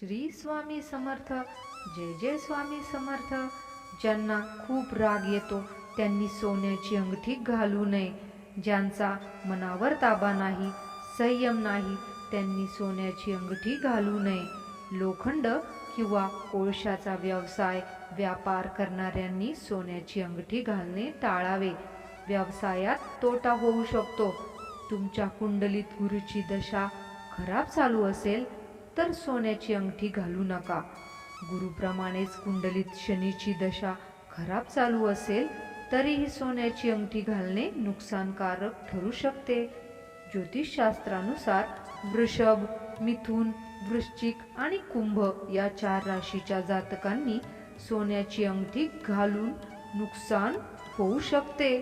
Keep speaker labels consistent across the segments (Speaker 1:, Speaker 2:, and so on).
Speaker 1: श्री स्वामी समर्थ जय जय स्वामी समर्थ. ज्यांना खूप राग येतो त्यांनी सोन्याची अंगठी घालू नये. ज्यांचा मनावर ताबा नाही संयम नाही त्यांनी सोन्याची अंगठी घालू नये. लोखंड किंवा कोळशाचा व्यवसाय व्यापार करणाऱ्यांनी सोन्याची अंगठी घालणे टाळावे. व्यवसायात तोटा होऊ शकतो. तुमच्या कुंडलीत गुरुची दशा खराब चालू असेल तर सोन्याची अंगठी घालू नका. गुरुप्रमाणेच कुंडलीत शनीची दशा खराब चालू असेल तरीही सोन्याची अंगठी घालणे नुकसानकारक ठरू शकते. ज्योतिषशास्त्रानुसार वृषभ मिथुन वृश्चिक आणि कुंभ या चार राशीच्या जातकांनी सोन्याची अंगठी घालून नुकसान होऊ शकते.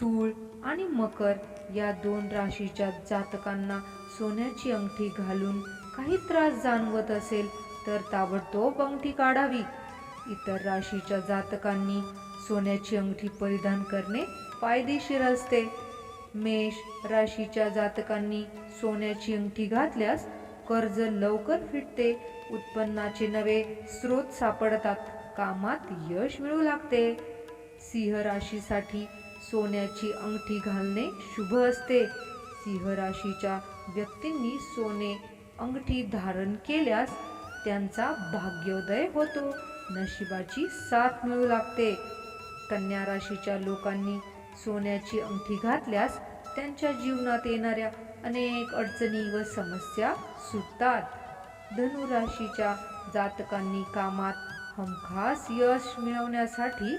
Speaker 1: तूळ आणि मकर या दोन राशीच्या जातकांना सोन्याची अंगठी घालून काही त्रास जाणवत असेल तर ताबडतोब अंगठी काढावी. इतर राशीच्या जातकांनी सोन्याची अंगठी परिधान करणे फायदेशीर असते. मेष राशीच्या जातकांनी सोन्याची अंगठी घातल्यास कर्ज लवकर फिटते उत्पन्नाचे नवे स्रोत सापडतात कामात यश मिळू लागते. सिंह राशीसाठी सोन्याची अंगठी घालणे शुभ असते. सिंहराशीच्या व्यक्तींनी सोने अंगठी धारण केल्यास त्यांचा भाग्योदय होतो. नशिबाची साथ मिळू लागते. कन्या राशीच्या लोकांनी सोन्याची अंगठी घातल्यास त्यांच्या जीवनात येणाऱ्या अनेक अडचणी व समस्या सुटतात. धनुराशीच्या जातकांनी कामात हमखास यश मिळवण्यासाठी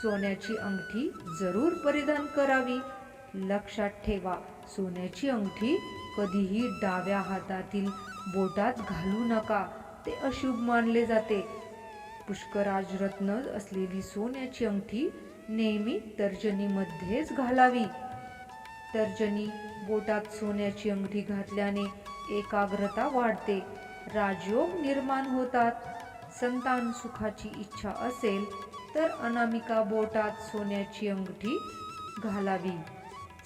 Speaker 1: सोन्याची अंगठी जरूर परिधान करावी. लक्षात ठेवा सोन्याची अंगठी कधीही डाव्या हातातील बोटात घालू नका. ते अशुभ मानले जाते. पुष्कराज रत्न असलेली सोन्याची अंगठी नेहमी तर्जनीमध्येच घालावी. तर्जनी बोटात सोन्याची अंगठी घातल्याने एकाग्रता वाढते. राजयोग निर्माण होतात. संतान सुखाची इच्छा असेल तर अनामिका बोटात सोन्याची अंगठी घालावी.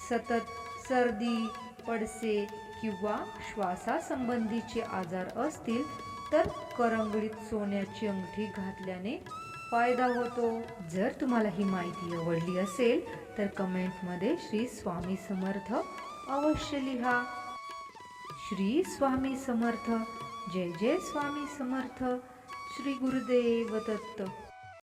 Speaker 1: सतत सर्दी पडसे किंवा श्वासासंबंधीचे आजार असतील तर करंगळीत सोन्याची अंगठी घातल्याने फायदा होतो. जर तुम्हाला ही माहिती आवडली असेल तर कमेंटमध्ये श्री स्वामी समर्थ अवश्य लिहा. श्री स्वामी समर्थ. जय जय स्वामी समर्थ. श्री गुरुदेव दत्त.